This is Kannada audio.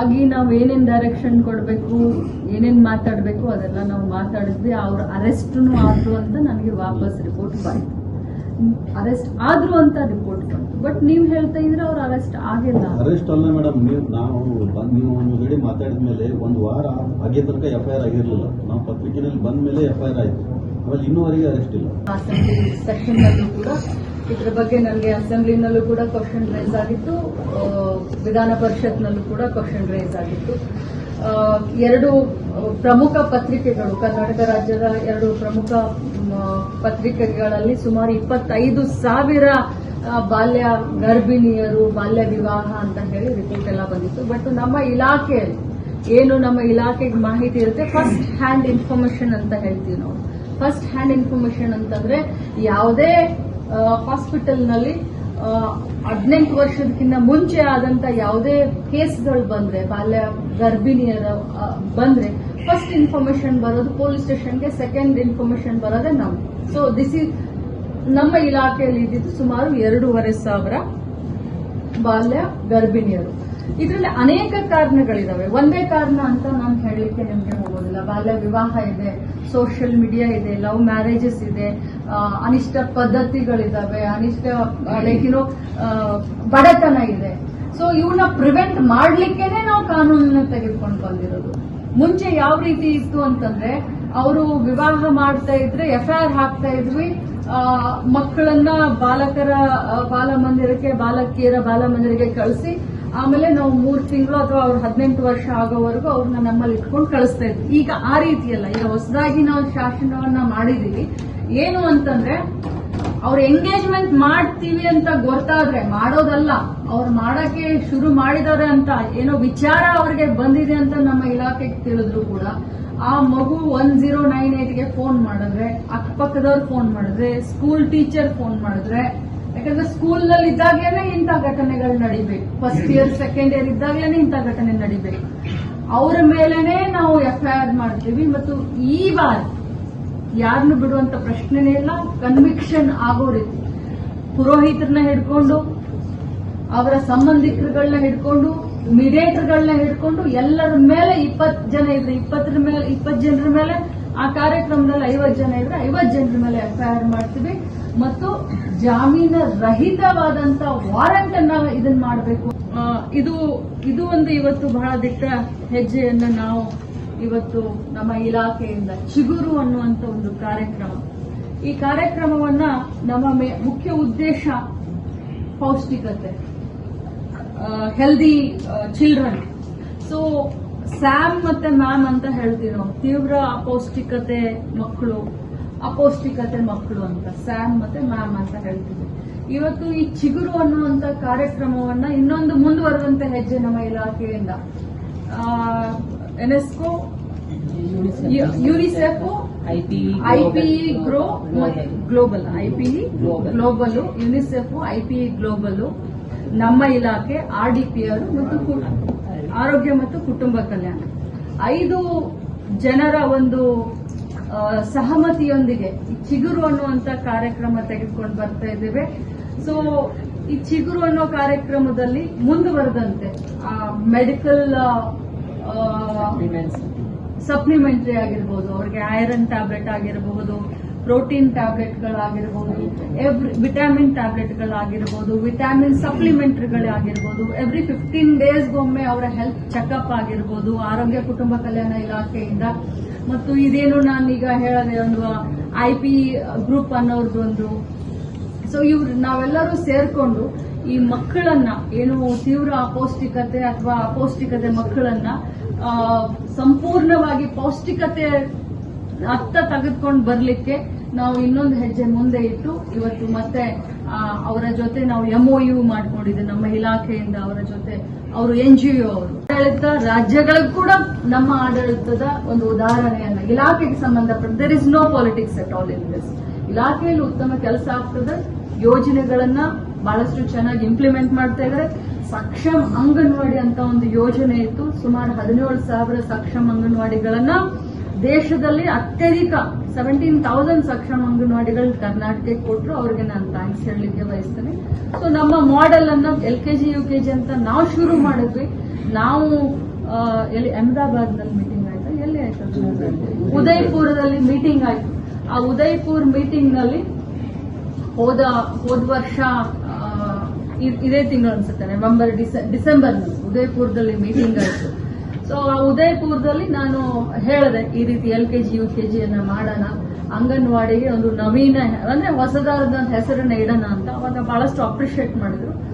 ಆಗಿ ನಾವು ಏನೇನ್ ಡೈರೆಕ್ಷನ್ ಕೊಡಬೇಕು ಏನೇನ್ ಮಾತಾಡಬೇಕು ಅದೆಲ್ಲ ನಾವು ಮಾತಾಡಿದ್ವಿ. ಅವ್ರ ಅರೆಸ್ಟ್ ಆದ್ರು ಅಂತ ನನಗೆ ವಾಪಸ್ ರಿಪೋರ್ಟ್ ಬಂತು. ಅರೆಸ್ಟ್ ಆದ್ರು ಅಂತ ರಿಪೋರ್ಟ್ ಬಂತು. ಬಟ್ ನೀವು ಹೇಳ್ತಾ ಇದ್ರೆ ಅವ್ರ ಅರೆಸ್ಟ್ ಆಗಿಲ್ಲ. ಅರೆಸ್ಟ್ ಅಲ್ಲ ಮೇಡಮ್ ನೀವು ನಾವು ನೀವು ಒಂದು ವೇಳೆ ಮಾತಾಡಿದ ಮೇಲೆ ಒಂದು ವಾರ ಹಾಗೆ ತನಕ ಎಫ್ ಐ ಆರ್ ಆಗಿರಲಿಲ್ಲ. ನಾವು ಪತ್ರಿಕೆಯಲ್ಲಿ ಬಂದ ಮೇಲೆ ಎಫ್ ಐ ಆರ್ ಆಯ್ತು. ಆಮೇಲೆ ಇನ್ನೂವರೆಗೆ ಅರೆಸ್ಟ್ ಇಲ್ಲ. ಸೆಕ್ಷನ್ ಅಲ್ಲಿ ಕೂಡ ಇದ್ರ ಬಗ್ಗೆ ನನಗೆ ಅಸೆಂಬ್ಲಿನಲ್ಲೂ ಕೂಡ ಕ್ವಶನ್ ರೈಸ್ ಆಗಿತ್ತು ವಿಧಾನ ಪರಿಷತ್ನಲ್ಲೂ ಕೂಡ ಕ್ವಶನ್ ರೈಸ್ ಆಗಿತ್ತು. ಎರಡು ಪ್ರಮುಖ ಪತ್ರಿಕೆಗಳು, ಕರ್ನಾಟಕ ರಾಜ್ಯದ ಎರಡು ಪ್ರಮುಖ ಪತ್ರಿಕೆಗಳಲ್ಲಿ ಸುಮಾರು ಇಪ್ಪತ್ತೈದು ಸಾವಿರ ಬಾಲ್ಯ ಗರ್ಭಿಣಿಯರು, ಬಾಲ್ಯ ವಿವಾಹ ಅಂತ ಹೇಳಿ ರಿಪೋರ್ಟ್ ಎಲ್ಲ ಬಂದಿತ್ತು. ಬಟ್ ನಮ್ಮ ಇಲಾಖೆಯಲ್ಲಿ, ಏನು ನಮ್ಮ ಇಲಾಖೆಗೆ ಮಾಹಿತಿ ಇರುತ್ತೆ ಫಸ್ಟ್ ಹ್ಯಾಂಡ್ ಇನ್ಫಾರ್ಮೇಶನ್ ಅಂತ ಹೇಳ್ತೀವಿ ನಾವು. ಫಸ್ಟ್ ಹ್ಯಾಂಡ್ ಇನ್ಫಾರ್ಮೇಶನ್ ಅಂತಂದ್ರೆ ಯಾವುದೇ ಹಾಸ್ಪಿಟಲ್ನಲ್ಲಿ ಹದಿನೆಂಟು ವರ್ಷದಕ್ಕಿಂತ ಮುಂಚೆ ಆದಂತ ಯಾವುದೇ ಕೇಸ್ಗಳು ಬಂದ್ರೆ, ಬಾಲ್ಯ ಗರ್ಭಿಣಿಯರ ಬಂದ್ರೆ ಫಸ್ಟ್ ಇನ್ಫಾರ್ಮೇಶನ್ ಬರೋದು ಪೊಲೀಸ್ ಸ್ಟೇಷನ್ಗೆ ಸೆಕೆಂಡ್ ಇನ್ಫಾರ್ಮೇಶನ್ ಬರೋದೇ ನಾವು ಸೊ ದಿಸ್ ಇಸ್ ನಮ್ಮ ಇಲಾಖೆಯಲ್ಲಿ ಇದ್ದಿದ್ದು ಸುಮಾರು ಎರಡೂವರೆ ಸಾವಿರ ಬಾಲ್ಯ ಗರ್ಭಿಣಿಯರು. ಇದರಲ್ಲಿ ಅನೇಕ ಕಾರಣಗಳಿದಾವೆ. ಒಂದೇ ಕಾರಣ ಅಂತ ನಾನು ಹೇಳಲಿಕ್ಕೆ ನಿಮ್ಗೆ ಹೋಗೋದಿಲ್ಲ. ಬಾಲ್ಯ ವಿವಾಹ ಇದೆ ಸೋಷಿಯಲ್ ಮೀಡಿಯಾ ಇದೆ ಲವ್ ಮ್ಯಾರೇಜಸ್ ಇದೆ ಅನಿಷ್ಟ ಪದ್ಧತಿಗಳಿದಾವೆ, ಅನಿಷ್ಟ ಲೈಕ್ ಏನೋ ಬಡತನ ಇದೆ. ಸೊ ಇವನ್ನ ಪ್ರಿವೆಂಟ್ ಮಾಡ್ಲಿಕ್ಕೇನೆ ನಾವು ಕಾನೂನನ್ನ ತೆಗೆದುಕೊಂಡು ಬಂದಿರೋದು. ಮುಂಚೆ ಯಾವ ರೀತಿ ಇತ್ತು ಅಂತಂದ್ರೆ, ಅವರು ವಿವಾಹ ಮಾಡ್ತಾ ಇದ್ರೆ ಎಫ್ ಐ ಹಾಕ್ತಾ ಇದ್ವಿ. ಮಕ್ಕಳನ್ನ ಬಾಲಕರ ಬಾಲ ಮಂದಿರಕ್ಕೆ ಬಾಲಕಿಯರ ಬಾಲಮಂದಿರಕ್ಕೆ ಕಳಿಸಿ ಆಮೇಲೆ ನಾವು ಮೂರ್ ತಿಂಗಳು ಅಥವಾ ಅವ್ರ ಹದಿನೆಂಟು ವರ್ಷ ಆಗೋವರೆಗೂ ಅವ್ರನ್ನ ನಮ್ಮಲ್ಲಿ ಇಟ್ಕೊಂಡು ಕಳಿಸ್ತಾ ಇದ್ವಿ. ಈಗ ಆ ರೀತಿಯಲ್ಲ, ಈಗ ಹೊಸದಾಗಿ ನಾವು ಶಾಸನವನ್ನ ಮಾಡಿದೀವಿ. ಏನು ಅಂತಂದ್ರೆ, ಅವ್ರ ಎಂಗೇಜ್ಮೆಂಟ್ ಮಾಡ್ತೀವಿ ಅಂತ ಗೊತ್ತಾದ್ರೆ, ಮಾಡೋದಲ್ಲ. ಅವ್ರು ಮಾಡಕ್ಕೆ ಶುರು ಮಾಡಿದಾರೆ ಅಂತ ಏನೋ ವಿಚಾರ ಅವ್ರಿಗೆ ಬಂದಿದೆ ಅಂತ ನಮ್ಮ ಇಲಾಖೆಗೆ ತಿಳಿದ್ರು ಕೂಡ, ಆ ಮಗು ಒನ್ ಜೀರೋ ನೈನ್ ಏಟ್ಗೆ ಫೋನ್ ಮಾಡಿದ್ರೆ, ಅಕ್ಕಪಕ್ಕದವ್ರು ಫೋನ್ ಮಾಡಿದ್ರೆ ಸ್ಕೂಲ್ ಟೀಚರ್ ಫೋನ್ ಮಾಡಿದ್ರೆ ಯಾಕಂದ್ರೆ ಸ್ಕೂಲ್ನಲ್ಲಿ ಇದ್ದಾಗಲೇನೆ ಇಂಥ ಘಟನೆಗಳು ನಡಿಬೇಕು. ಫಸ್ಟ್ ಇಯರ್ ಸೆಕೆಂಡ್ ಇಯರ್ ಇದ್ದಾಗಲೇನೆ ಇಂಥ ಘಟನೆ ನಡಿಬೇಕು. ಅವರ ಮೇಲೆನೆ ನಾವು ಎಫ್ ಐ ಆರ್ ಮಾಡ್ತೀವಿ ಮತ್ತು ಈ ಬಾರಿ ಯಾರನ್ನು ಬಿಡುವಂತ ಪ್ರಶ್ನೆನೇ ಇಲ್ಲ ಕನ್ವಿಕ್ಷನ್ ಆಗೋ ರೀತಿ ಪುರೋಹಿತರನ್ನ ಹಿಡ್ಕೊಂಡು ಅವರ ಸಂಬಂಧಿಕರುಗಳನ್ನ ಹಿಡ್ಕೊಂಡು ಮೀಡಿಯೇಟರ್ಗಳನ್ನ ಹಿಡ್ಕೊಂಡು ಎಲ್ಲರ ಮೇಲೆ ಇಪ್ಪತ್ತು ಜನ ಇದ್ರೆ ಇಪ್ಪತ್ತರ ಮೇಲೆ ಇಪ್ಪತ್ತು ಜನರ ಮೇಲೆ ಆ ಕಾರ್ಯಕ್ರಮದಲ್ಲಿ ಐವತ್ತು ಜನ ಇದ್ರೆ ಐವತ್ತು ಜನರ ಮೇಲೆ ಎಫ್ಐಆರ್ ಮಾಡ್ತೀವಿ. ಮತ್ತು ಜಾಮೀನು ರಹಿತವಾದಂತ ವಾರಂಟ್ ಅನ್ನ ಇದನ್ನ ಮಾಡಬೇಕು. ಇದು ಇದು ಒಂದು ಇವತ್ತು ಬಹಳ ದಿಟ್ಟ ಹೆಜ್ಜೆಯನ್ನು ನಾವು ಇವತ್ತು ನಮ್ಮ ಇಲಾಖೆಯಿಂದ ಚಿಗುರು ಅನ್ನುವಂತ ಒಂದು ಕಾರ್ಯಕ್ರಮ. ಈ ಕಾರ್ಯಕ್ರಮವನ್ನ ನಮ್ಮ ಮುಖ್ಯ ಉದ್ದೇಶ ಪೌಷ್ಟಿಕತೆ ಹೆಲ್ದಿ ಚಿಲ್ಡ್ರನ್ ಸೊ ಸ್ಯಾಮ್ ಮತ್ತೆ ಮ್ಯಾಮ್ ಅಂತ ಹೇಳ್ತೀವಿ ನಾವು ತೀವ್ರ ಅಪೌಷ್ಟಿಕತೆ ಮಕ್ಕಳು ಅಪೌಷ್ಟಿಕತೆ ಮಕ್ಕಳು ಅಂತ ಸ್ಯಾಮ್ ಮತ್ತೆ ಮ್ಯಾಮ್ ಅಂತ ಹೇಳ್ತೀವಿ ಇವತ್ತು ಈ ಚಿಗುರು ಅನ್ನುವಂತ ಕಾರ್ಯಕ್ರಮವನ್ನ ಇನ್ನೊಂದು ಮುಂದುವರೆದಂತ ಹೆಜ್ಜೆ ನಮ್ಮ ಇಲಾಖೆಯಿಂದ UNESCO UNICEF IPE grow global IPE global UNICEF IPE global ನಮ್ಮ ಇಲಾಖೆ ಆರ್ಡಿಪಿಆರ್ ಮತ್ತು ಆರೋಗ್ಯ ಮತ್ತು ಕುಟುಂಬ ಕಲ್ಯಾಣ. ಐದು ಜನರ ಒಂದು ಸಹಮತಿಯೊಂದಿಗೆ ಈ ಚಿಗುರು ಅನ್ನುವಂತ ಕಾರ್ಯಕ್ರಮ ತೆಗೆದುಕೊಂಡು ಬರ್ತಾ ಇದ್ದೇವೆ. ಸೊ ಈ ಚಿಗುರು ಅನ್ನೋ ಕಾರ್ಯಕ್ರಮದಲ್ಲಿ ಮುಂದುವರೆದಂತೆ ಮೆಡಿಕಲ್ ಸಪ್ಲಿಮೆಂಟರಿ ಆಗಿರ್ಬೋದು ಅವ್ರಿಗೆ ಐರನ್ ಟ್ಯಾಬ್ಲೆಟ್ ಆಗಿರಬಹುದು ಪ್ರೋಟೀನ್ ಟ್ಯಾಬ್ಲೆಟ್ಗಳಾಗಿರ್ಬೋದು, ಎವ್ರಿ ವಿಟಾಮಿನ್ ಟ್ಯಾಬ್ಲೆಟ್ಗಳಾಗಿರ್ಬೋದು, ವಿಟಾಮಿನ್ ಸಪ್ಲಿಮೆಂಟ್ರಿಗಳಾಗಿರ್ಬೋದು ಎವ್ರಿ ಫಿಫ್ಟೀನ್ ಡೇಸ್ಗೊಮ್ಮೆ ಅವರ ಹೆಲ್ತ್ ಚೆಕಪ್ ಆಗಿರ್ಬೋದು, ಆರೋಗ್ಯ ಕುಟುಂಬ ಕಲ್ಯಾಣ ಇಲಾಖೆಯಿಂದ. ಮತ್ತು ಇದೇನು ನಾನೀಗ ಹೇಳದೆ ಒಂದು ಐ ಪಿ ಗ್ರೂಪ್ ಅನ್ನೋರ್ದೊಂದು. ಸೊ ಇವ್ರು ನಾವೆಲ್ಲರೂ ಸೇರ್ಕೊಂಡು ಈ ಮಕ್ಕಳನ್ನ, ಏನು ತೀವ್ರ ಅಪೌಷ್ಟಿಕತೆ ಅಥವಾ ಅಪೌಷ್ಟಿಕತೆ ಮಕ್ಕಳನ್ನ ಸಂಪೂರ್ಣವಾಗಿ ಪೌಷ್ಟಿಕತೆ ಅತ್ತ ತೆಗೆದುಕೊಂಡು ಬರ್ಲಿಕ್ಕೆ ನಾವು ಇನ್ನೊಂದು ಹೆಜ್ಜೆ ಮುಂದೆ ಇಟ್ಟು ಇವತ್ತು ಮತ್ತೆ ಅವರ ಜೊತೆ ನಾವು ಎಂಒಯು ಮಾಡ್ಕೊಂಡಿದ್ದೆ ನಮ್ಮ ಇಲಾಖೆಯಿಂದ ಅವರ ಜೊತೆ. ಅವರು ಎನ್ ಜಿ ಒ ಅವರು. ಆಡಳಿತ ರಾಜ್ಯಗಳಿಗೂ ಕೂಡ ನಮ್ಮ ಆಡಳಿತದ ಒಂದು ಉದಾಹರಣೆಯನ್ನ, ಇಲಾಖೆಗೆ ಸಂಬಂಧಪಟ್ಟ there is no politics at all in this ಇಲಾಖೆಯಲ್ಲಿ ಉತ್ತಮ ಕೆಲಸ ಆಗ್ತದೆ, ಯೋಜನೆಗಳನ್ನ ಬಹಳಷ್ಟು ಚೆನ್ನಾಗಿ ಇಂಪ್ಲಿಮೆಂಟ್ ಮಾಡ್ತಾ ಇದ್ದಾರೆ. ಸಕ್ಷಮ್ ಅಂಗನವಾಡಿ ಅಂತ ಒಂದು ಯೋಜನೆ ಇತ್ತು, ಸುಮಾರು ಹದಿನೇಳು ಸಾವಿರ ಸಕ್ಷಮ್ ಅಂಗನವಾಡಿಗಳನ್ನ ದೇಶದಲ್ಲಿ ಅತ್ಯಧಿಕ ಸೆವೆಂಟೀನ್ ತೌಸಂಡ್ ಸಕ್ಷಮ ಅಂಗನವಾಡಿಗಳು ಕರ್ನಾಟಕಕ್ಕೆ ಕೊಟ್ಟರು ಅವ್ರಿಗೆ ನಾನು ಥ್ಯಾಂಕ್ಸ್ ಹೇಳಲಿಕ್ಕೆ ಬಯಸ್ತೇನೆ. ಸೊ ನಮ್ಮ ಮಾಡೆಲ್ ಅನ್ನ L K G U K G ಅಂತ ನಾವು ಶುರು ಮಾಡಿದ್ವಿ. ನಾವು ಎಲ್ಲಿ ಅಹಮದಾಬಾದ್ನಲ್ಲಿ ಮೀಟಿಂಗ್ ಆಯ್ತು? ಎಲ್ಲಿ ಆಯ್ತು ಉದಯ್ಪುರದಲ್ಲಿ ಮೀಟಿಂಗ್ ಆಯ್ತು. ಆ ಉದಯ್ಪುರ್ ಮೀಟಿಂಗ್ನಲ್ಲಿ ಹೋದ ಹೋದ ವರ್ಷ ಇದೇ ತಿಂಗಳು ಅನ್ಸುತ್ತೆ, ನವೆಂಬರ್, ಡಿಸೆ- ಡಿಸೆಂಬರ್ ಉದಯ್ಪುರದಲ್ಲಿ ಮೀಟಿಂಗ್ ಆಯ್ತು. ಸೊ ಆ ಉದಯಪುರದಲ್ಲಿ ನಾನು ಹೇಳಿದೆ, ಈ ರೀತಿ L K G, U K ಜಿಯನ್ನ ಮಾಡೋಣ. ಅಂಗನವಾಡಿಗೆ ಒಂದು ನವೀನ, ಅಂದ್ರೆ ಹೊಸದಾದ ಹೆಸರನ್ನ ಇಡೋಣ ಅಂತ ಅವಾಗ ಬಹಳಷ್ಟು ಅಪ್ರಿಶಿಯೇಟ್ ಮಾಡಿದ್ರು.